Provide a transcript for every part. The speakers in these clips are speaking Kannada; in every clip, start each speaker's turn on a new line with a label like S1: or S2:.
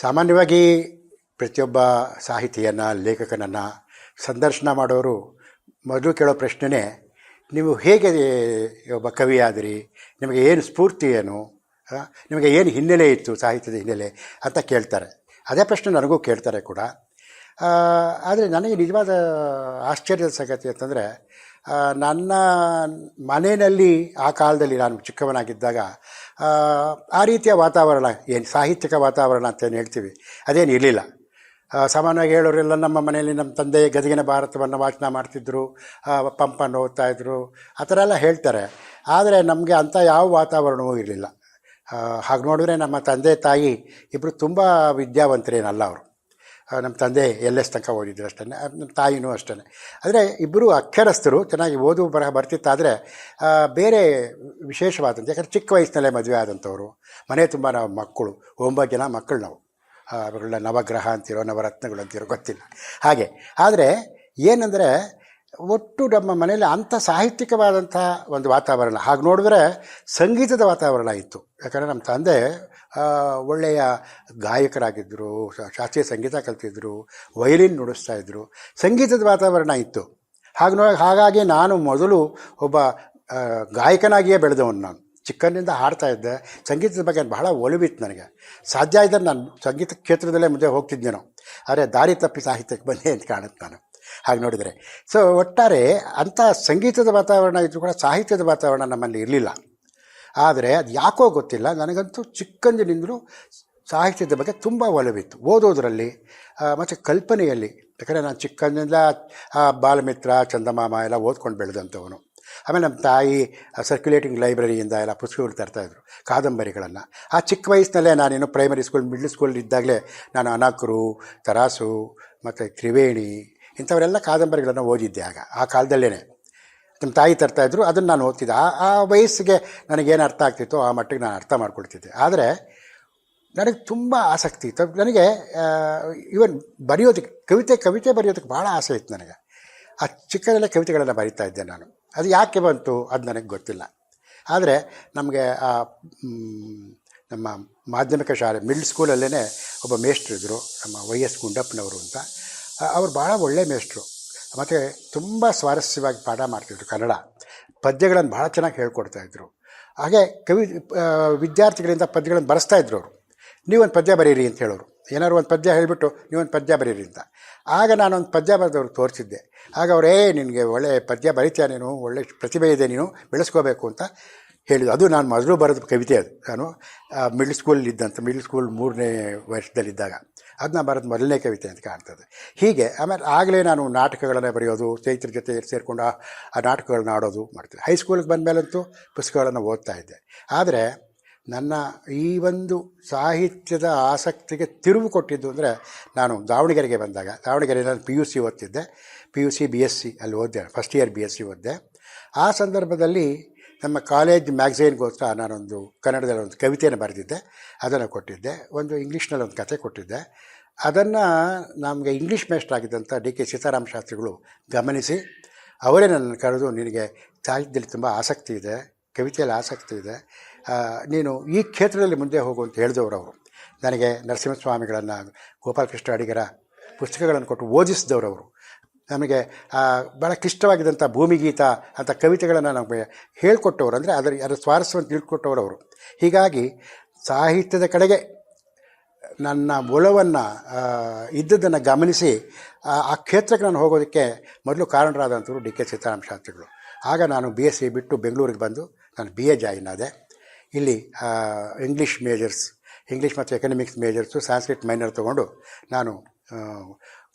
S1: ಸಾಮಾನ್ಯವಾಗಿ ಪ್ರತಿಯೊಬ್ಬ ಸಾಹಿತಿಯನ್ನು, ಲೇಖಕನನ್ನು ಸಂದರ್ಶನ ಮಾಡೋರು ಮೊದಲು ಕೇಳೋ ಪ್ರಶ್ನೆನೇ, ನೀವು ಹೇಗೆ ಒಬ್ಬ ಕವಿಯಾದಿರಿ? ನಿಮಗೆ ಏನು ಸ್ಫೂರ್ತಿ ಏನು? ನಿಮಗೆ ಏನು ಹಿನ್ನೆಲೆ ಇತ್ತು ಸಾಹಿತ್ಯದ ಹಿನ್ನೆಲೆ ಅಂತ ಕೇಳ್ತಾರೆ. ಅದೇ ಪ್ರಶ್ನೆ ನನಗೂ ಕೇಳ್ತಾರೆ ಕೂಡ. ಆದರೆ ನನಗೆ ನಿಜವಾದ ಆಶ್ಚರ್ಯದ ಸಂಗತಿ ಅಂತಂದರೆ ನನ್ನ ಮನೆಯಲ್ಲಿ ಆ ಕಾಲದಲ್ಲಿ ನಾನು ಚಿಕ್ಕವನಾಗಿದ್ದಾಗ ಆ, ರೀತಿಯ ವಾತಾವರಣ ಏನು ಸಾಹಿತ್ಯಿಕ ವಾತಾವರಣ ಅಂತ ಏನು ಹೇಳ್ತೀವಿ ಅದೇನು ಇರಲಿಲ್ಲ. ಸಾಮಾನ್ಯವಾಗಿ ಹೇಳೋರೆಲ್ಲ ನಮ್ಮ ಮನೆಯಲ್ಲಿ ನಮ್ಮ ತಂದೆ ಗದಗಿನ ಭಾರತವನ್ನು ವಾಚನ ಮಾಡ್ತಿದ್ದರು ಆ, ಪಂಪನ್ನು ಓದ್ತಾ ಇದ್ದರು ಆ ಥರ ಎಲ್ಲ ಹೇಳ್ತಾರೆ. ಆದರೆ ನಮಗೆ ಅಂಥ ಯಾವ ವಾತಾವರಣವೂ ಇರಲಿಲ್ಲ. ಹಾಗೆ ನೋಡಿದ್ರೆ ನಮ್ಮ ತಂದೆ ತಾಯಿ ಇಬ್ಬರು ತುಂಬ ವಿದ್ಯಾವಂತರೇನಲ್ಲ ಅವರು. ನಮ್ಮ ತಂದೆ ಎಲ್ ಎಸ್ ತನಕ ಓದಿದ್ರು ಅಷ್ಟೇ ನಮ್ಮ ತಾಯಿನೂ ಅಷ್ಟೇ. ಆದರೆ ಇಬ್ಬರು ಅಕ್ಷರಸ್ಥರು ಚೆನ್ನಾಗಿ ಓದು ಬರಹ ಬರ್ತಿತ್ತಾದರೆ ಬೇರೆ ವಿಶೇಷವಾದಂಥ ಯಾಕಂದರೆ ಚಿಕ್ಕ ವಯಸ್ಸಿನಲ್ಲೇ ಮದುವೆ ಆದಂಥವ್ರು, ಮನೆ ತುಂಬ ನಾವು ಮಕ್ಕಳು, ಒಂಬತ್ತು ಜನ ಮಕ್ಕಳು ನಾವು. ಅವುಗಳನ್ನ ನವಗ್ರಹ ಅಂತಿರೋ, ನವರತ್ನಗಳು ಅಂತಿರೋ, ಗೊತ್ತಿಲ್ಲ. ಹಾಗೆ, ಆದರೆ ಏನಂದರೆ ಒಟ್ಟು ನಮ್ಮ ಮನೆಯಲ್ಲಿ ಅಂಥ ಸಾಹಿತ್ಯಿಕವಾದಂಥ ಒಂದು ವಾತಾವರಣ. ಹಾಗೆ ನೋಡಿದ್ರೆ ಸಂಗೀತದ ವಾತಾವರಣ ಇತ್ತು. ಯಾಕಂದರೆ ನಮ್ಮ ತಂದೆ ಒಳ್ಳೆಯ ಗಾಯಕರಾಗಿದ್ದರು ಶಾಸ್ತ್ರೀಯ ಸಂಗೀತ ಕಲ್ತಿದ್ರು ವಯಲಿನ್ ನುಡಿಸ್ತಾ ಇದ್ದರು. ಸಂಗೀತದ ವಾತಾವರಣ ಇತ್ತು. ಹಾಗೆ ನೋ, ಹಾಗಾಗಿ ನಾನು ಮೊದಲು ಒಬ್ಬ ಗಾಯಕನಾಗಿಯೇ ಬೆಳೆದವನು ನಾನು. ಚಿಕ್ಕಂದಿನಿಂದ ಹಾಡ್ತಾ ಇದ್ದೆ. ಸಂಗೀತದ ಬಗ್ಗೆ ಬಹಳ ಒಲವಿತ್ತು ನನಗೆ. ಸಾಧ್ಯ ಇದ್ದರೆ ನಾನು ಸಂಗೀತ ಕ್ಷೇತ್ರದಲ್ಲೇ ಮುಂದೆ ಹೋಗ್ತಿದ್ದೇನೋ ಆದರೆ ದಾರಿ ತಪ್ಪಿ ಸಾಹಿತ್ಯಕ್ಕೆ ಬಂದೆ ಅಂತ ಕಾಣುತ್ತೆ ನಾನು. ಹಾಗೆ ನೋಡಿದರೆ. ಸೊ ಒಟ್ಟಾರೆ ಅಂಥ ಸಂಗೀತದ ವಾತಾವರಣ ಇದ್ದರೂ ಕೂಡ ಸಾಹಿತ್ಯದ ವಾತಾವರಣ ನಮ್ಮಲ್ಲಿ ಇರಲಿಲ್ಲ. ಆದರೆ ಅದು ಯಾಕೋ ಗೊತ್ತಿಲ್ಲ. ನನಗಂತೂ ಚಿಕ್ಕಂದಿನಿಂದಲೂ ಸಾಹಿತ್ಯದ ಬಗ್ಗೆ ತುಂಬ ಒಲವಿತ್ತು. ಓದೋದರಲ್ಲಿ ಮತ್ತು ಕಲ್ಪನೆಯಲ್ಲಿ, ಯಾಕಂದರೆ ನಾನು ಚಿಕ್ಕಂದಿನಿಂದ ಬಾಲಮಿತ್ರ, ಚಂದಮಾಮ ಎಲ್ಲ ಓದ್ಕೊಂಡು ಬೆಳೆದಂಥವನು. ಆಮೇಲೆ ನಮ್ಮ ತಾಯಿ ಸರ್ಕ್ಯುಲೇಟಿಂಗ್ ಲೈಬ್ರರಿಯಿಂದ ಎಲ್ಲ ಪುಸ್ತಕಗಳು ತರ್ತಾಯಿದ್ರು ಕಾದಂಬರಿಗಳನ್ನು. ಆ ಚಿಕ್ಕ ವಯಸ್ಸಿನಲ್ಲೇ ನಾನೇನು ಪ್ರೈಮರಿ ಸ್ಕೂಲ್ ಮಿಡ್ಲ್ ಸ್ಕೂಲ್ ಇದ್ದಾಗಲೇ ನಾನು ಅನಕರು, ತರಾಸು, ಮತ್ತು ತ್ರಿವೇಣಿ ಇಂಥವರೆಲ್ಲ ಕಾದಂಬರಿಗಳನ್ನು ಓದಿದ್ದೆ ಆಗ, ಆ ಕಾಲದಲ್ಲೇ ನಮ್ಮ ತಾಯಿ ತರ್ತಾಯಿದ್ರು ಅದನ್ನು ನಾನು ಓದ್ತಿದ್ದೆ. ಆ ಆ ವಯಸ್ಸಿಗೆ ನನಗೇನು ಅರ್ಥ ಆಗ್ತಿತ್ತೋ ಆ ಮಟ್ಟಿಗೆ ನಾನು ಅರ್ಥ ಮಾಡ್ಕೊಳ್ತಿದ್ದೆ. ಆದರೆ ನನಗೆ ತುಂಬ ಆಸಕ್ತಿ ಇತ್ತು. ನನಗೆ ಇವನ್ ಬರೆಯೋದಕ್ಕೆ, ಕವಿತೆ ಕವಿತೆ ಬರೆಯೋದಕ್ಕೆ ಭಾಳ ಆಸೆ ಇತ್ತು ನನಗೆ. ಆ ಚಿಕ್ಕದಲ್ಲೇ ಕವಿತೆಗಳನ್ನು ಬರೀತಾ ಇದ್ದೆ ನಾನು. ಅದು ಯಾಕೆ ಬಂತು ಅದು ನನಗೆ ಗೊತ್ತಿಲ್ಲ. ಆದರೆ ನಮಗೆ, ಆ ನಮ್ಮ ಮಾಧ್ಯಮಿಕ ಶಾಲೆ ಮಿಡ್ಲ್ ಸ್ಕೂಲಲ್ಲೇ ಒಬ್ಬ ಮೇಷ್ಟ್ರ ಇದ್ದರು ನಮ್ಮ ವೈ ಎಸ್ ಗುಂಡಪ್ಪನವರು ಅಂತ. ಅವ್ರು ಭಾಳ ಒಳ್ಳೆ ಮೇಷ್ಟ್ರು. ಮತ್ತು ತುಂಬ ಸ್ವಾರಸ್ಯವಾಗಿ ಪಾಠ ಮಾಡ್ತಿದ್ರು ಕನ್ನಡ. ಪದ್ಯಗಳನ್ನು ಭಾಳ ಚೆನ್ನಾಗಿ ಹೇಳ್ಕೊಡ್ತಾಯಿದ್ರು ಹಾಗೆ ಕವಿ ವಿದ್ಯಾರ್ಥಿಗಳಿಂದ ಪದ್ಯಗಳನ್ನು ಬರೆಸ್ತಾ ಇದ್ರು ಅವರು. ನೀವೊಂದು ಪದ್ಯ ಬರೀರಿ ಅಂತ ಹೇಳೋರು. ಏನಾದ್ರು ಒಂದು ಪದ್ಯ ಹೇಳಿಬಿಟ್ಟು ನೀವೊಂದು ಪದ್ಯ ಬರೀರಿ ಅಂತ. ಆಗ ನಾನೊಂದು ಪದ್ಯ ಬರೆದವ್ರಿಗೆ ತೋರಿಸಿದ್ದೆ. ಆಗ ಅವರೇ ನಿನಗೆ ಒಳ್ಳೆ ಪದ್ಯ ಬರೀತೀಯ ನೀನು? ಒಳ್ಳೆ ಪ್ರತಿಭೆ ಇದೆ ನೀನು? ಬೆಳೆಸ್ಕೋಬೇಕು ಅಂತ ಹೇಳಿದ್ರು. ಅದು ನಾನು ಮೊದಲು ಬರೆದ ಕವಿತೆ ಅದು. ನಾನು ಮಿಡ್ಲ್ ಸ್ಕೂಲಲ್ಲಿದ್ದಂಥ ಮಿಡ್ಲ್ ಸ್ಕೂಲ್ ಮೂರನೇ ವರ್ಷದಲ್ಲಿದ್ದಾಗ. ಅದನ್ನ ಭಾರತ ಮೊದಲನೇ ಕವಿತೆ ಅಂತ ಕಾಣ್ತದೆ. ಹೀಗೆ ಆಮೇಲೆ ಆಗಲೇ ನಾನು ನಾಟಕಗಳನ್ನೇ ಬರೆಯೋದು ಸ್ನೇಹಿತರ ಜೊತೆ ಸೇರಿಕೊಂಡು ಆ ನಾಟಕಗಳನ್ನ ಆಡೋದು ಮಾಡ್ತೀನಿ. ಹೈಸ್ಕೂಲಿಗೆ ಬಂದಮೇಲಂತೂ ಪುಸ್ತಕಗಳನ್ನು ಓದ್ತಾ ಇದ್ದೆ. ಆದರೆ ನನ್ನ ಈ ಒಂದು ಸಾಹಿತ್ಯದ ಆಸಕ್ತಿಗೆ ತಿರುವು ಕೊಟ್ಟಿದ್ದು ಅಂದರೆ ನಾನು ದಾವಣಗೆರೆಗೆ ಬಂದಾಗ ದಾವಣಗೆರೆ ನಾನು ಪಿ ಯು ಸಿ ಓದ್ತಿದ್ದೆ. P U C B S C ಅಲ್ಲಿ ಓದಿದೆ. First year B S C ಓದಿದೆ. ಆ ಸಂದರ್ಭದಲ್ಲಿ ನಮ್ಮ ಕಾಲೇಜ್ ಮ್ಯಾಗ್ಝೈನ್ಗೋಸ್ಕರ ನಾನೊಂದು ಕನ್ನಡದಲ್ಲಿ ಒಂದು ಕವಿತೆಯನ್ನು ಬರೆದಿದ್ದೆ. ಅದನ್ನು ಕೊಟ್ಟಿದ್ದೆ. ಒಂದು ಇಂಗ್ಲೀಷ್ನಲ್ಲಿ ಒಂದು ಕತೆ ಕೊಟ್ಟಿದ್ದೆ. ಅದನ್ನು ನಮಗೆ ಇಂಗ್ಲೀಷ್ ಮೇಸ್ಟರ್ ಆಗಿದ್ದಂಥ ಡಿ ಕೆ ಸೀತಾರಾಮ ಶಾಸ್ತ್ರಿಗಳು ಗಮನಿಸಿ, ಅವರೇ ನನ್ನನ್ನು ಕರೆದು, ನಿನಗೆ ಸಾಹಿತ್ಯದಲ್ಲಿ ತುಂಬ ಆಸಕ್ತಿ ಇದೆ, ಕವಿತೆಯಲ್ಲಿ ಆಸಕ್ತಿ ಇದೆ ನೀನು ಈ ಕ್ಷೇತ್ರದಲ್ಲಿ ಮುಂದೆ ಹೋಗು ಅಂತ ಹೇಳಿದವರು ಅವರು. ನನಗೆ ನರಸಿಂಹಸ್ವಾಮಿಗಳನ್ನು, ಗೋಪಾಲಕೃಷ್ಣ ಅಡಿಗರ ಪುಸ್ತಕಗಳನ್ನು ಕೊಟ್ಟು ಓದಿಸಿದವರು ಅವರು. ನಮಗೆ ಭಾಳ ಕ್ಲಿಷ್ಟವಾಗಿದ್ದಂಥ ಭೂಮಿಗೀತ ಅಂತ ಕವಿತೆಗಳನ್ನು ನಮಗೆ ಹೇಳ್ಕೊಟ್ಟವರು ಅಂದರೆ ಅದರ ಅದರ ಸ್ವಾರಸ್ಯವನ್ನು ತಿಳ್ಕೊಟ್ಟವರು ಅವರು. ಹೀಗಾಗಿ ಸಾಹಿತ್ಯದ ಕಡೆಗೆ ನನ್ನ ಒಲವನ್ನು ಇದ್ದದ್ದನ್ನು ಗಮನಿಸಿ, ಆ ಕ್ಷೇತ್ರಕ್ಕೆ ನಾನು ಹೋಗೋದಕ್ಕೆ ಮೊದಲು ಕಾರಣರಾದಂಥವ್ರು ಡಿ ಕೆ ಸೀತಾರಾಮ ಶಾಸ್ತ್ರಿಗಳು. ಆಗ ನಾನು ಬಿ ಎಸ್ ಸಿ ಬಿಟ್ಟು ಬೆಂಗಳೂರಿಗೆ ಬಂದು ನಾನು ಬಿ ಎ ಜಾಯಿನ್ ಆದೆ. ಇಲ್ಲಿ ಇಂಗ್ಲೀಷ್ ಮೇಜರ್ಸ್ ಇಂಗ್ಲೀಷ್ ಮತ್ತು ಎಕನಾಮಿಕ್ಸ್ ಮೇಜರ್ಸು ಸಾಂಸ್ಕ್ರಿಟ್ ಮೈನರ್ ತೊಗೊಂಡು ನಾನು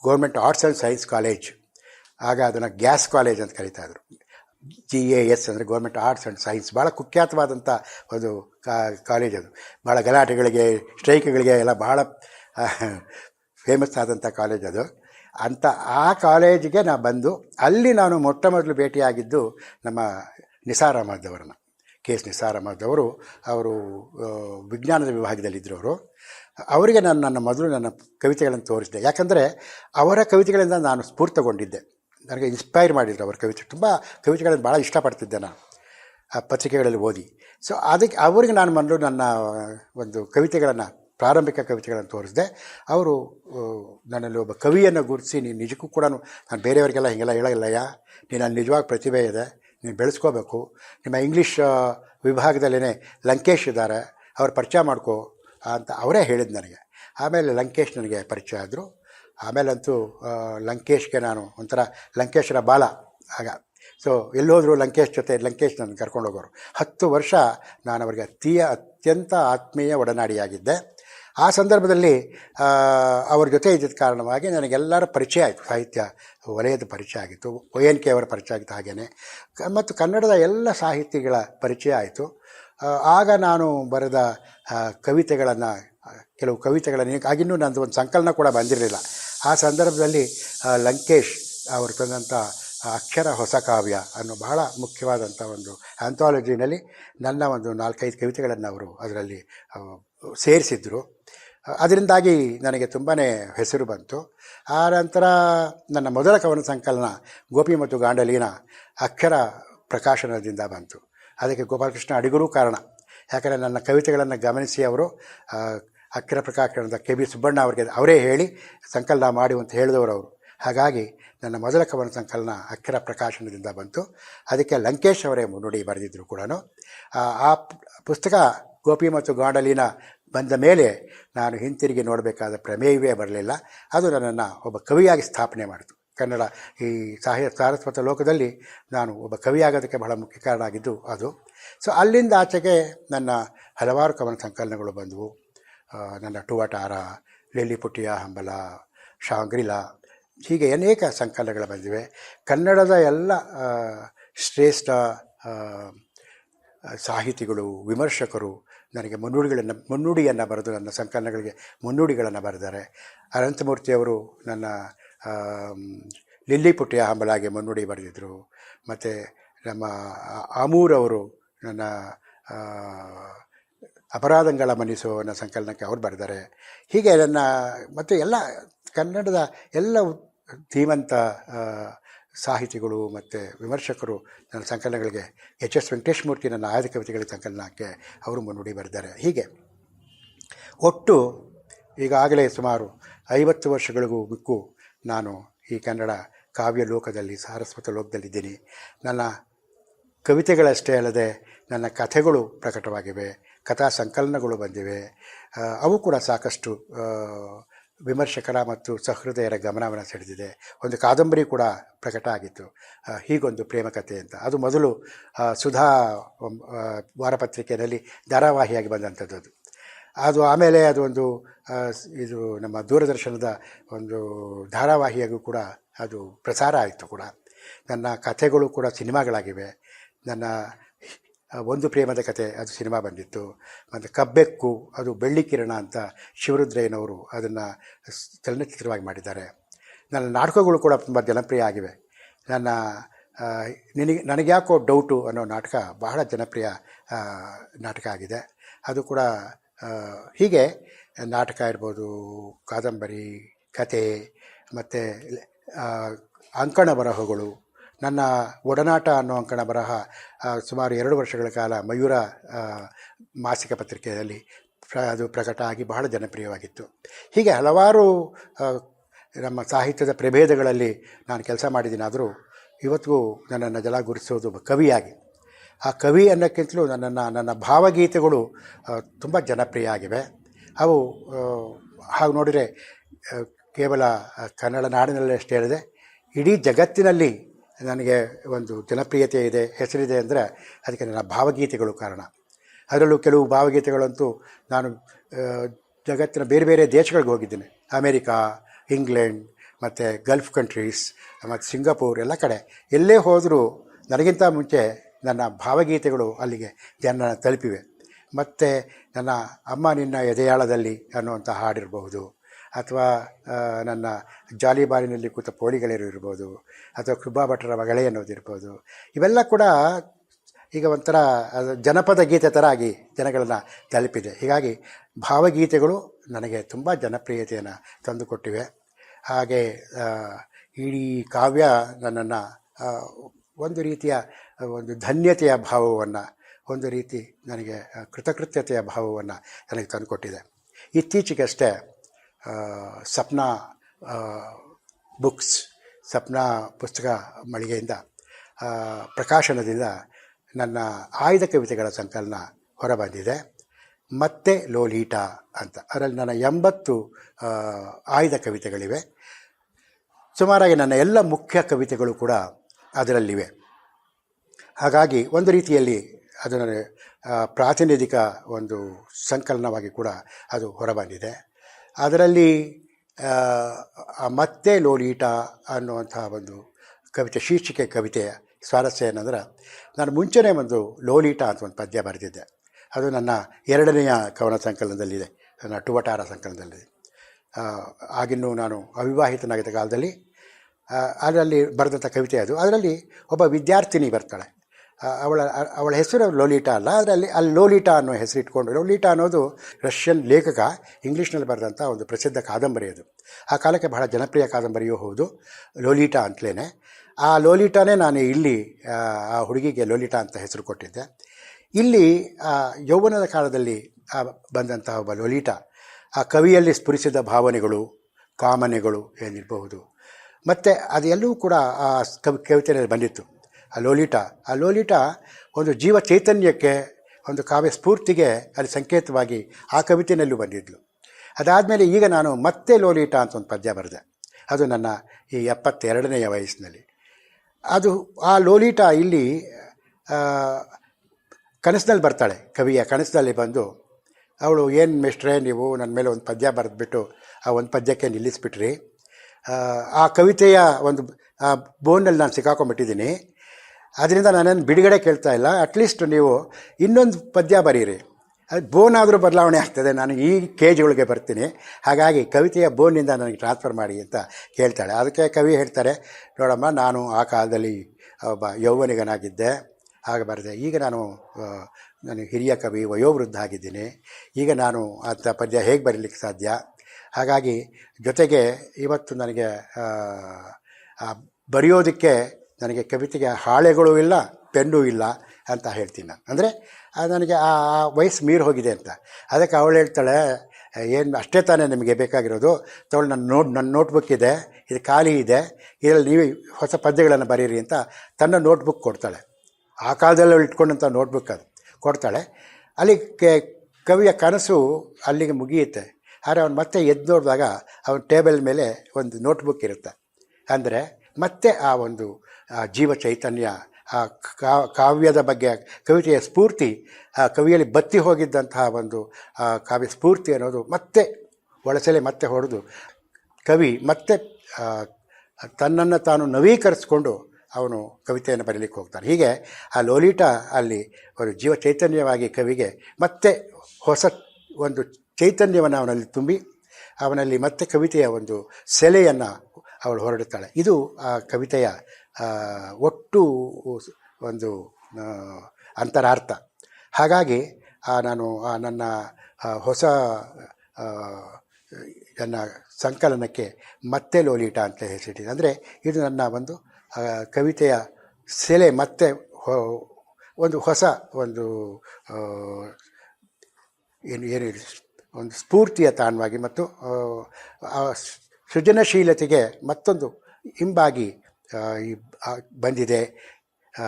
S1: government arts and science college ಆಗ ಅದನ್ನು ಗ್ಯಾಸ್ ಕಾಲೇಜ್ ಅಂತ ಕರೀತಾಯಿದ್ರು ಜಿ ಎ ಎಸ್ ಅಂದರೆ ಗೌರ್ಮೆಂಟ್ ಆರ್ಟ್ಸ್ ಆ್ಯಂಡ್ ಸೈನ್ಸ್ ಭಾಳ ಕುಖ್ಯಾತವಾದಂಥ ಒಂದು ಕಾಲೇಜ್ ಅದು. ಭಾಳ ಗಲಾಟೆಗಳಿಗೆ, ಸ್ಟ್ರೈಕ್ಗಳಿಗೆ ಎಲ್ಲ ಭಾಳ ಫೇಮಸ್ ಆದಂಥ ಕಾಲೇಜ್ ಅದು. ಅಂಥ ಆ ಕಾಲೇಜಿಗೆ ನಾನು ಬಂದು ಅಲ್ಲಿ ನಾನು ಮೊಟ್ಟ ಮೊದಲು ಭೇಟಿಯಾಗಿದ್ದು ನಮ್ಮ ನಿಸಾರ್ ಕೆ ಎಸ್ ನಿಸಾರ್ ಅಹಮದ್ ಅವರು ಅವರು ವಿಜ್ಞಾನದ ವಿಭಾಗದಲ್ಲಿದ್ದರು ಅವರು ಅವರಿಗೆ ನಾನು ನನ್ನ ಮೊದಲು ನನ್ನ ಕವಿತೆಗಳನ್ನು ತೋರಿಸಿದೆ. ಯಾಕಂದರೆ ಅವರ ಕವಿತೆಗಳಿಂದ ನಾನು ಸ್ಫೂರ್ತಗೊಂಡಿದ್ದೆ. ನನಗೆ ಇನ್ಸ್ಪೈರ್ ಮಾಡಿದರು ಅವರ ಕವಿತೆ ತುಂಬ ಕವಿತೆಗಳನ್ನು ಭಾಳ ಇಷ್ಟಪಡ್ತಿದ್ದೆ ನಾನು, ಆ ಪತ್ರಿಕೆಗಳಲ್ಲಿ ಓದಿ. ಸೊ ಅದಕ್ಕೆ ಅವರಿಗೆ ನಾನು ಮೊದಲು ನನ್ನ ಒಂದು ಕವಿತೆಗಳನ್ನು, ಪ್ರಾರಂಭಿಕ ಕವಿತೆಗಳನ್ನು ತೋರಿಸಿದೆ. ಅವರು ನನ್ನಲ್ಲಿ ಒಬ್ಬ ಕವಿಯನ್ನು ಗುರುತಿಸಿ, ನೀನು ನಿಜಕ್ಕೂ ಕೂಡ ನಾನು ಬೇರೆಯವರಿಗೆಲ್ಲ ಹೀಗೆಲ್ಲ ನೀನು ಅಲ್ಲಿ ನಿಜವಾಗಿ ಪ್ರತಿಭೆ ಇದೆ, ನೀನು ಬೆಳೆಸ್ಕೋಬೇಕು. ನಿಮ್ಮ ಇಂಗ್ಲೀಷ್ ವಿಭಾಗದಲ್ಲೇ ಲಂಕೇಶ್ ಇದ್ದಾರೆ, ಅವ್ರು ಪರಿಚಯ ಮಾಡ್ಕೋ ಅಂತ ಅವರೇ ಹೇಳಿದ್ದು ನನಗೆ. ಆಮೇಲೆ ಲಂಕೇಶ್ ನನಗೆ ಪರಿಚಯ ಆದರು. ಆಮೇಲಂತೂ ಲಂಕೇಶ್ಗೆ ನಾನು ಒಂಥರ ಲಂಕೇಶ್ವರ ಬಾಲ ಆಗ. ಸೊ ಎಲ್ಲೋದ್ರು ಲಂಕೇಶ್ ಜೊತೆ, ಲಂಕೇಶ್ ನನ್ನ ಕರ್ಕೊಂಡು ಹೋಗೋರು. ಹತ್ತು ವರ್ಷ ನಾನು ಅವರಿಗೆ ಅತೀಯ, ಅತ್ಯಂತ ಆತ್ಮೀಯ ಒಡನಾಡಿಯಾಗಿದ್ದೆ. ಆ ಸಂದರ್ಭದಲ್ಲಿ ಅವ್ರ ಜೊತೆ ಇದ್ದಿದ್ದ ಕಾರಣವಾಗಿ ನನಗೆಲ್ಲರ ಪರಿಚಯ ಆಯಿತು. ಸಾಹಿತ್ಯ ವಲಯದ ಪರಿಚಯ ಆಗಿತ್ತು, ಒ ಎನ್ ಕೆ ಅವರ ಪರಿಚಯ ಆಗಿತ್ತು ಹಾಗೆಯೇ ಮತ್ತು ಕನ್ನಡದ ಎಲ್ಲ ಸಾಹಿತಿಗಳ ಪರಿಚಯ ಆಯಿತು. ಆಗ ನಾನು ಬರೆದ ಕವಿತೆಗಳನ್ನು ಕೆಲವು ಕವಿತೆಗಳನ್ನು, ಆಗಿನ್ನೂ ನಂದು ಒಂದು ಸಂಕಲನ ಕೂಡ ಬಂದಿರಲಿಲ್ಲ. ಆ ಸಂದರ್ಭದಲ್ಲಿ ಲಂಕೇಶ್ ಅವರು ತಂದಂಥ ಅಕ್ಷರ ಹೊಸ ಕಾವ್ಯ ಅನ್ನೋ ಬಹಳ ಮುಖ್ಯವಾದಂಥ ಒಂದು ಆಂಥಾಲಜಿನಲ್ಲಿ ನನ್ನ ಒಂದು ನಾಲ್ಕೈದು ಕವಿತೆಗಳನ್ನು ಅವರು ಅದರಲ್ಲಿ ಸೇರಿಸಿದ್ರು. ಅದರಿಂದಾಗಿ ನನಗೆ ತುಂಬಾ ಹೆಸರು ಬಂತು. ಆ ನಂತರ ನನ್ನ ಮೊದಲ ಕವನ ಸಂಕಲನ ಗೋಪಿ ಮತ್ತು ಗಾಂಡಲಿನ ಅಕ್ಷರ ಪ್ರಕಾಶನದಿಂದ ಬಂತು. ಅದಕ್ಕೆ ಗೋಪಾಲಕೃಷ್ಣ ಅಡಿಗರೂ ಕಾರಣ. ಯಾಕಂದರೆ ನನ್ನ ಕವಿತೆಗಳನ್ನು ಗಮನಿಸಿ ಅವರು ಆ, ಅಕ್ಷರ ಪ್ರಕಾಶನದ ಕೆ ಬಿ ಸುಬ್ಬಣ್ಣ ಅವರಿಗೆ ಅವರೇ ಹೇಳಿ ಸಂಕಲನ ಮಾಡಿ ಅಂತ ಹೇಳಿದವರು ಅವರು. ಹಾಗಾಗಿ ನನ್ನ ಮೊದಲ ಕವನ ಸಂಕಲನ ಅಕ್ಷರ ಪ್ರಕಾಶನದಿಂದ ಬಂತು. ಅದಕ್ಕೆ ಲಂಕೇಶ್ ಅವರೇ ಮುನ್ನುಡಿ ಬರೆದಿದ್ದರು ಕೂಡ ಆ ಪುಸ್ತಕ ಗೋಪಿ ಮತ್ತು ಗಾಂಡಲಿನ ಬಂದ ಮೇಲೆ ನಾನು ಹಿಂತಿರುಗಿ ನೋಡಬೇಕಾದ ಪ್ರಮೇಯವೇ ಬರಲಿಲ್ಲ. ಅದು ನನ್ನನ್ನು ಒಬ್ಬ ಕವಿಯಾಗಿ ಸ್ಥಾಪನೆ ಮಾಡಿತು. ಕನ್ನಡ ಈ ಸಾಹಿತ್ಯ ಸಾರಸ್ವತ ಲೋಕದಲ್ಲಿ ನಾನು ಒಬ್ಬ ಕವಿಯಾಗೋದಕ್ಕೆ ಬಹಳ ಮುಖ್ಯ ಕಾರಣ ಆಗಿದ್ದು ಅದು. ಸೊ ಅಲ್ಲಿಂದ ಆಚೆಗೆ ನನ್ನ ಹಲವಾರು ಕವನ ಸಂಕಲನಗಳು ಬಂದವು. ನನ್ನ ಟುವಟಾರ ಲಿಲ್ಲಿಪುಟ್ಟಿಯ ಹಂಬಲ, ಶಾಂಗ್ರಿಲಾ, ಹೀಗೆ ಅನೇಕ ಸಂಕಲನಗಳು ಬಂದಿವೆ. ಕನ್ನಡದ ಎಲ್ಲ ಶ್ರೇಷ್ಠ ಸಾಹಿತಿಗಳು, ವಿಮರ್ಶಕರು ನನಗೆ ಮುನ್ನುಡಿಗಳನ್ನು, ಮುನ್ನುಡಿಯನ್ನು ಬರೆದು ನನ್ನ ಸಂಕಲನಗಳಿಗೆ ಮುನ್ನುಡಿಗಳನ್ನು ಬರೆದಾರೆ. ಅನಂತಮೂರ್ತಿಯವರು ನನ್ನ ಲಿಲ್ಲಿಪುಟಿಯ ಹಂಬಲಾಗಿ ಮುನ್ನುಡಿ ಬರೆದಿದ್ದರು ಮತ್ತು ನಮ್ಮ ಆಮೂರವರು ನನ್ನ ಅಪರಾಧಗಳ ಮನಿಸು ಅನ್ನೋ ಸಂಕಲನಕ್ಕೆ ಅವ್ರು ಬರೆದಾರೆ. ಹೀಗೆ ನನ್ನ ಮತ್ತು ಎಲ್ಲ ಕನ್ನಡದ ಎಲ್ಲ ಧೀಮಂತ ಸಾಹಿತಿಗಳು ಮತ್ತು ವಿಮರ್ಶಕರು ನನ್ನ ಸಂಕಲನಗಳಿಗೆ, ಎಚ್ ಎಸ್ ವೆಂಕಟೇಶ್ಮೂರ್ತಿ ನನ್ನ ಆಯ್ದ ಕವಿತೆಗಳ ಸಂಕಲನಕ್ಕೆ ಅವರು ಮುನ್ನುಡಿ ಬರೆದಾರೆ. ಹೀಗೆ ಒಟ್ಟು ಈಗಾಗಲೇ ಸುಮಾರು ಐವತ್ತು ವರ್ಷಗಳಿಗೂ ಮಿಕ್ಕು ನಾನು ಈ ಕನ್ನಡ ಕಾವ್ಯ ಲೋಕದಲ್ಲಿ, ಸಾರಸ್ವತ ಲೋಕದಲ್ಲಿದ್ದೀನಿ. ನನ್ನ ಕವಿತೆಗಳಷ್ಟೇ ಅಲ್ಲದೆ ನನ್ನ ಕಥೆಗಳು ಪ್ರಕಟವಾಗಿವೆ. ಕಥಾ ಸಂಕಲನಗಳು ಬಂದಿವೆ. ಅವು ಕೂಡ ಸಾಕಷ್ಟು ವಿಮರ್ಶಕರ ಮತ್ತು ಸಹೃದಯರ ಗಮನವನ್ನು ಸೆಳೆದಿದೆ. ಒಂದು ಕಾದಂಬರಿ ಕೂಡ ಪ್ರಕಟ ಆಗಿತ್ತು. ಹೀಗೊಂದು ಪ್ರೇಮ ಕಥೆ ಅಂತ. ಅದು ಮೊದಲು ಸುಧಾ ವಾರಪತ್ರಿಕೆಯಲ್ಲಿ ಧಾರಾವಾಹಿಯಾಗಿ ಬಂದಂಥದ್ದು ಅದು. ಅದು ಆಮೇಲೆ ಅದು ಒಂದು ಇದು ನಮ್ಮ ದೂರದರ್ಶನದ ಒಂದು ಧಾರಾವಾಹಿಯಾಗೂ ಕೂಡ ಅದು ಪ್ರಸಾರ ಆಯಿತು ಕೂಡ. ನನ್ನ ಕಥೆಗಳು ಕೂಡ ಸಿನಿಮಾಗಳಾಗಿವೆ. ನನ್ನ ಒಂದು ಪ್ರೇಮದ ಕತೆ ಅದು ಸಿನಿಮಾ ಬಂದಿತ್ತು. ಮತ್ತು ಕಬ್ಬೆಕ್ಕು, ಅದು ಬೆಳ್ಳಿ ಕಿರಣ ಅಂತ ಶಿವರುದ್ರಯ್ಯನವರು ಅದನ್ನು ಚಲನಚಿತ್ರವಾಗಿ ಮಾಡಿದ್ದಾರೆ. ನನ್ನ ನಾಟಕಗಳು ಕೂಡ ತುಂಬ ಜನಪ್ರಿಯ ಆಗಿವೆ. ನನ್ನ ನಿನಗೆ, ನನಗ್ಯಾಕೋ ಡೌಟು ಅನ್ನೋ ನಾಟಕ ಬಹಳ ಜನಪ್ರಿಯ ನಾಟಕ ಆಗಿದೆ. ಅದು ಕೂಡ ಹೀಗೆ ನಾಟಕ ಇರ್ಬೋದು, ಕಾದಂಬರಿ, ಕತೆ, ಮತ್ತು ಅಂಕಣ ಬರಹಗಳು ನನ್ನ ಒಡನಾಟ ಅನ್ನೋ ಅಂಕಣ ಬರಹ ಸುಮಾರು ಎರಡು ವರ್ಷಗಳ ಕಾಲ ಮಯೂರ ಮಾಸಿಕ ಪತ್ರಿಕೆಯಲ್ಲಿ ಅದು ಪ್ರಕಟ ಆಗಿ ಬಹಳ ಜನಪ್ರಿಯವಾಗಿತ್ತು. ಹೀಗೆ ಹಲವಾರು ನಮ್ಮ ಸಾಹಿತ್ಯದ ಪ್ರಭೇದಗಳಲ್ಲಿ ನಾನು ಕೆಲಸ ಮಾಡಿದ್ದೀನಾದರೂ ಇವತ್ತಿಗೂ ನನ್ನನ್ನು ಜಲ ಗುರುತಿಸೋದು ಕವಿಯಾಗಿ. ಆ ಕವಿ ಅನ್ನೋಕ್ಕಿಂತಲೂ ನನ್ನನ್ನು, ನನ್ನ ಭಾವಗೀತೆಗಳು ತುಂಬ ಜನಪ್ರಿಯ ಆಗಿವೆ. ಅವು ಹಾಗೆ ನೋಡಿದರೆ ಕೇವಲ ಕನ್ನಡ ನಾಡಿನಲ್ಲೇ ಅಷ್ಟೇ ಹೇಳಿದೆ ಇಡೀ ಜಗತ್ತಿನಲ್ಲಿ ನನಗೆ ಒಂದು ಜನಪ್ರಿಯತೆ ಇದೆ, ಹೆಸರಿದೆ ಅಂದರೆ ಅದಕ್ಕೆ ನನ್ನ ಭಾವಗೀತೆಗಳು ಕಾರಣ. ಅದರಲ್ಲೂ ಕೆಲವು ಭಾವಗೀತೆಗಳಂತೂ ನಾನು ಜಗತ್ತಿನ ಬೇರೆ ಬೇರೆ ದೇಶಗಳಿಗೆ ಹೋಗಿದ್ದೇನೆ. ಅಮೇರಿಕಾ, ಇಂಗ್ಲೆಂಡ್, ಮತ್ತು ಗಲ್ಫ್ ಕಂಟ್ರೀಸ್ ಮತ್ತು ಸಿಂಗಾಪುರ್ ಎಲ್ಲ ಕಡೆ. ಎಲ್ಲೇ ಹೋದರೂ ನನಗಿಂತ ಮುಂಚೆ ನನ್ನ ಭಾವಗೀತೆಗಳು ಅಲ್ಲಿಗೆ ಜನರನ್ನು ತಲುಪಿವೆ. ಮತ್ತು ನನ್ನ ಅಮ್ಮ ನಿನ್ನ ಎದೆಯಾಳದಲ್ಲಿ ಅನ್ನುವಂಥ ಹಾಡಿರಬಹುದು. ಅಥವಾ ನನ್ನ ಜಾಲಿ ಬಾರಿನಲ್ಲಿ ಕೂತ ಪೋಳಿಗಳೆರು ಇರ್ಬೋದು, ಅಥವಾ ಕೃಪಾ ಭಟ್ರ ಮಗಳೇ ಅನ್ನೋದಿರ್ಬೋದು ಇವೆಲ್ಲ ಕೂಡ ಈಗ ಒಂಥರ ಜನಪದ ಗೀತೆ ಥರ ಆಗಿ ಜನಗಳನ್ನು ತಲುಪಿದೆ. ಹೀಗಾಗಿ ಭಾವಗೀತೆಗಳು ನನಗೆ ತುಂಬ ಜನಪ್ರಿಯತೆಯನ್ನು ತಂದುಕೊಟ್ಟಿವೆ. ಹಾಗೆ ಇಡೀ ಕಾವ್ಯ ನನ್ನನ್ನು ಒಂದು ರೀತಿಯ ಒಂದು ಧನ್ಯತೆಯ ಭಾವವನ್ನು, ಒಂದು ರೀತಿ ನನಗೆ ಕೃತಕೃತ್ಯತೆಯ ಭಾವವನ್ನು ನನಗೆ ತಂದುಕೊಟ್ಟಿದೆ. ಇತ್ತೀಚೆಗಷ್ಟೇ ಸಪ್ನಾ ಬುಕ್ಸ್ ಸಪ್ನಾ ಪುಸ್ತಕ ಮಳಿಗೆಯಿಂದ ಪ್ರಕಾಶನದಿಂದ ನನ್ನ ಆಯ್ದ ಕವಿತೆಗಳ ಸಂಕಲನ ಹೊರಬಂದಿದೆ. ಮತ್ತೆ ಲೋಲೀಟಾ ಅಂತ. ಅದರಲ್ಲಿ ನನ್ನ ಎಂಬತ್ತು ಆಯ್ದ ಕವಿತೆಗಳಿವೆ. ಸುಮಾರಾಗಿ ನನ್ನ ಎಲ್ಲ ಮುಖ್ಯ ಕವಿತೆಗಳು ಕೂಡ ಅದರಲ್ಲಿವೆ. ಹಾಗಾಗಿ ಒಂದು ರೀತಿಯಲ್ಲಿ ಅದನ್ನು ಪ್ರಾತಿನಿಧಿಕ ಒಂದು ಸಂಕಲನವಾಗಿ ಕೂಡ ಅದು ಹೊರಬಂದಿದೆ. ಅದರಲ್ಲಿ ಮತ್ತೆ ಲೋಲೀಟಾ ಅನ್ನುವಂತಹ ಒಂದು ಕವಿತೆ, ಶೀರ್ಷಿಕೆ ಕವಿತೆಯ ಸ್ವಾರಸ್ಯ ಏನಂದ್ರೆ, ನಾನು ಮುಂಚೆನೇ ಒಂದು ಲೋಲೀಟ ಅಂತ ಒಂದು ಪದ್ಯ ಬರೆದಿದ್ದೆ. ಅದು ನನ್ನ ಎರಡನೆಯ ಕವನ ಸಂಕಲನದಲ್ಲಿದೆ, ನನ್ನ ಟುವಟಾರ ಸಂಕಲನದಲ್ಲಿದೆ. ಆಗಿನ್ನೂ ನಾನು ಅವಿವಾಹಿತನಾಗಿದ್ದ ಕಾಲದಲ್ಲಿ ಅದರಲ್ಲಿ ಬರೆದಂಥ ಕವಿತೆ ಅದು. ಅದರಲ್ಲಿ ಒಬ್ಬ ವಿದ್ಯಾರ್ಥಿನಿ ಬರ್ತಾಳೆ. ಅವಳ ಅವಳ ಹೆಸರು ಲೋಲಿಟಾ ಅಲ್ಲ ಅದರಲ್ಲಿ ಅಲ್ಲಿ ಲೋಲಿಟಾ ಅನ್ನೋ ಹೆಸರು ಇಟ್ಕೊಂಡು ಲೋಲಿಟಾ ಅನ್ನೋದು ರಷ್ಯನ್ ಲೇಖಕ ಇಂಗ್ಲೀಷ್ನಲ್ಲಿ ಬರೆದಂಥ ಒಂದು ಪ್ರಸಿದ್ಧ ಕಾದಂಬರಿ ಅದು. ಆ ಕಾಲಕ್ಕೆ ಬಹಳ ಜನಪ್ರಿಯ ಕಾದಂಬರಿಯೂ ಹೌದು ಲೋಲಿಟಾ ಅಂತಲೇ ಆ ಲೋಲಿಟಾನೇ ನಾನು ಇಲ್ಲಿ ಆ, ಹುಡುಗಿಗೆ ಲೋಲಿಟಾ ಅಂತ ಹೆಸರು ಕೊಟ್ಟಿದ್ದೆ. ಇಲ್ಲಿ ಯೌವನದ ಕಾಲದಲ್ಲಿ ಬಂದಂತಹ ಒಬ್ಬ ಲೋಲಿಟಾ ಆ ಕವಿಯಲ್ಲಿ ಸ್ಫುರಿಸಿದ ಭಾವನೆಗಳು ಕಾಮನೆಗಳು ಏನಿರಬಹುದು. ಮತ್ತು ಅದೆಲ್ಲವೂ ಕೂಡ ಆ ಕವಿ ಕವಿತೆಯಲ್ಲಿ ಬಂದಿತ್ತು. ಆ ಲೋಲಿಟ ಆ ಲೋಲಿಟ ಒಂದು ಜೀವ ಚೈತನ್ಯಕ್ಕೆ, ಒಂದು ಕಾವ್ಯ ಸ್ಫೂರ್ತಿಗೆ ಅಲ್ಲಿ ಸಂಕೇತವಾಗಿ ಆ ಕವಿತೆಯಲ್ಲೂ ಬಂದಿದ್ಲು. ಅದಾದಮೇಲೆ ಈಗ ನಾನು ಮತ್ತೆ ಲೋಲಿಟ ಅಂತ ಒಂದು ಪದ್ಯ ಬರೆದೆ. ಅದು ನನ್ನ ಈ ಎಪ್ಪತ್ತೆರಡನೆಯ ವಯಸ್ಸಿನಲ್ಲಿ. ಅದು ಆ ಲೋಲಿಟ ಇಲ್ಲಿ ಕನಸಿನಲ್ಲಿ ಬರ್ತಾಳೆ, ಕವಿಯ ಕನಸಿನಲ್ಲಿ ಬಂದು, ಅವಳು ಏನು ಮಿಸ್ಟ್ರೆ ನೀವು ನನ್ನ ಮೇಲೆ ಒಂದು ಪದ್ಯ ಬರೆದ್ಬಿಟ್ಟು ಆ ಒಂದು ಪದ್ಯಕ್ಕೆ ನಿಲ್ಲಿಸ್ಬಿಟ್ರಿ. ಆ ಕವಿತೆಯ ಒಂದು, ಆ ಬೋನಲ್ಲಿ ನಾನು ಸಿಕ್ಕಾಕೊಂಡ್ಬಿಟ್ಟಿದ್ದೀನಿ. ಅದರಿಂದ ನಾನೇನು ಬಿಡುಗಡೆ ಕೇಳ್ತಾ ಇಲ್ಲ. ಅಟ್ಲೀಸ್ಟ್ ನೀವು ಇನ್ನೊಂದು ಪದ್ಯ ಬರೀರಿ. ಅದು ಬೋನ್ ಆದರೂ ಬದಲಾವಣೆ ಆಗ್ತದೆ. ನಾನು ಈ ಕೇಜ್ಗಳಿಗೆ ಬರ್ತೀನಿ. ಹಾಗಾಗಿ ಕವಿತೆಯ ಬೋನಿಂದ ನನಗೆ ಟ್ರಾನ್ಸ್ಫರ್ ಮಾಡಿ ಅಂತ ಕೇಳ್ತಾಳೆ ಅದಕ್ಕೆ ಕವಿ ಹೇಳ್ತಾರೆ, ನೋಡಮ್ಮ, ನಾನು ಆ ಕಾಲದಲ್ಲಿ ಒಬ್ಬ ಯೌವನಿಗನಾಗಿದ್ದೆ. ಆಗ ಬರೆದೆ. ಈಗ ನಾನು ನಾನು ಹಿರಿಯ ಕವಿ, ವಯೋವೃದ್ಧ ಆಗಿದ್ದೀನಿ. ಈಗ ನಾನು ಅಂಥ ಪದ್ಯ ಹೇಗೆ ಬರೀಲಿಕ್ಕೆ ಸಾಧ್ಯ? ಹಾಗಾಗಿ ಜೊತೆಗೆ ಇವತ್ತು ನನಗೆ ಬರೆಯೋದಕ್ಕೆ ನನಗೆ ಕವಿತೆಗೆ ಹಾಳೆಗಳು ಇಲ್ಲ ಪೆನ್ನು ಇಲ್ಲ ಅಂತ ಹೇಳ್ತೀನಿ ನಾನು. ಅಂದರೆ ನನಗೆ ಆ ವಯಸ್ಸು ಮೀರಿ ಹೋಗಿದೆ ಅಂತ. ಅದಕ್ಕೆ ಅವಳು ಹೇಳ್ತಾಳೆ, ಏನು, ಅಷ್ಟೇ ತಾನೇ ನಿಮಗೆ ಬೇಕಾಗಿರೋದು. ತಗೊಳ್ಳಿ ನನ್ನ ನೋಟ್, ನನ್ನ ನೋಟ್ಬುಕ್ ಇದೆ, ಇದು ಖಾಲಿ ಇದೆ, ಇದರಲ್ಲಿ ನೀವು ಹೊಸ ಪದ್ಯಗಳನ್ನು ಬರೀರಿ ಅಂತ ತನ್ನ ನೋಟ್ಬುಕ್ ಕೊಡ್ತಾಳೆ. ಆ ಕಾಲದಲ್ಲಿ ಇಟ್ಕೊಂಡಂಥ ನೋಟ್ಬುಕ್ ಅದು. ಕೊಡ್ತಾಳೆ. ಅಲ್ಲಿ ಕವಿಯ ಕನಸು ಅಲ್ಲಿಗೆ ಮುಗಿಯುತ್ತೆ. ಆದರೆ ಅವನು ಮತ್ತೆ ಎದ್ದು ನೋಡಿದಾಗ ಅವನ ಟೇಬಲ್ ಮೇಲೆ ಒಂದು ನೋಟ್ಬುಕ್ ಇರುತ್ತೆ. ಅಂದರೆ, ಮತ್ತೆ ಆ ಒಂದು ಜೀವ ಚೈತನ್ಯ ಆ ಕಾವ್ಯದ ಬಗ್ಗೆ ಕವಿತೆಯ ಸ್ಫೂರ್ತಿ ಆ ಕವಿಯಲ್ಲಿ ಬತ್ತಿ ಹೋಗಿದ್ದಂತಹ ಒಂದು ಆ ಕಾವ್ಯ ಸ್ಫೂರ್ತಿ ಅನ್ನೋದು ಮತ್ತೆ ಒಳಸೆಲೆ ಮತ್ತೆ ಹೊಡೆದು ಕವಿ ಮತ್ತೆ ಆ, ತನ್ನನ್ನು ತಾನು ನವೀಕರಿಸ್ಕೊಂಡು ಅವನು ಕವಿತೆಯನ್ನು ಬರೀಲಿಕ್ಕೆ ಹೋಗ್ತಾನೆ. ಹೀಗೆ ಆ ಲೋಲಿಟಾ ಅಲ್ಲಿ ಅವರು ಜೀವ ಚೈತನ್ಯವಾಗಿ ಕವಿಗೆ ಮತ್ತೆ ಹೊಸ ಒಂದು ಚೈತನ್ಯವನ್ನು ಅವನಲ್ಲಿ ತುಂಬಿ ಅವನಲ್ಲಿ ಮತ್ತೆ ಕವಿತೆಯ ಒಂದು ಸೆಲೆಯನ್ನು ಅವಳು ಹೊರಡುತ್ತಾಳೆ. ಇದು ಆ ಕವಿತೆಯ ಆ, ಒಟ್ಟು ಒಂದು ಅಂತರಾರ್ಥ. ಹಾಗಾಗಿ ನಾನು ನನ್ನ ಹೊಸ ನನ್ನ ಸಂಕಲನಕ್ಕೆ ಮತ್ತೆ ಲೋಲಿಟಾ ಅಂತ ಹೆಸರಿಟ್ಟಿದೆ ಅಂದರೆ, ಇದು ನನ್ನ ಒಂದು ಕವಿತೆಯ ಸೆಲೆ ಮತ್ತೆ ಒಂದು ಹೊಸ ಒಂದು ಏನು ಏನು, ಒಂದು ಸ್ಫೂರ್ತಿಯ ತಾಣವಾಗಿ ಮತ್ತು ಸೃಜನಶೀಲತೆಗೆ ಮತ್ತೊಂದು ಹಿಂಬಾಗಿ ಬಂದಿದೆ. ಆ,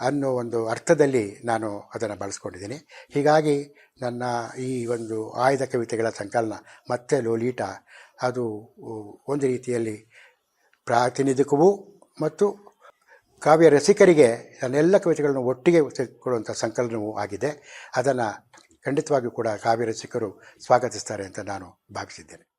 S1: ಅನ್ನೋ ಒಂದು ಅರ್ಥದಲ್ಲಿ ನಾನು ಅದನ್ನು ಬಳಸ್ಕೊಂಡಿದ್ದೀನಿ. ಹೀಗಾಗಿ ನನ್ನ ಈ ಒಂದು ಆಯ್ದ ಕವಿತೆಗಳ ಸಂಕಲನ ಮತ್ತೆ ಲೋಲೀಟ ಅದು ಒಂದು ರೀತಿಯಲ್ಲಿ ಪ್ರಾತಿನಿಧಿಕವೂ ಮತ್ತು ಕಾವ್ಯ ರಸಿಕರಿಗೆ ನನ್ನೆಲ್ಲ ಕವಿತೆಗಳನ್ನು ಒಟ್ಟಿಗೆ ಕೊಡುವಂಥ ಸಂಕಲನವೂ ಆಗಿದೆ. ಅದನ್ನು ಖಂಡಿತವಾಗಿಯೂ ಕೂಡ ಕಾವ್ಯ ರಸಿಕರು ಸ್ವಾಗತಿಸ್ತಾರೆ ಅಂತ ನಾನು ಭಾವಿಸಿದ್ದೇನೆ.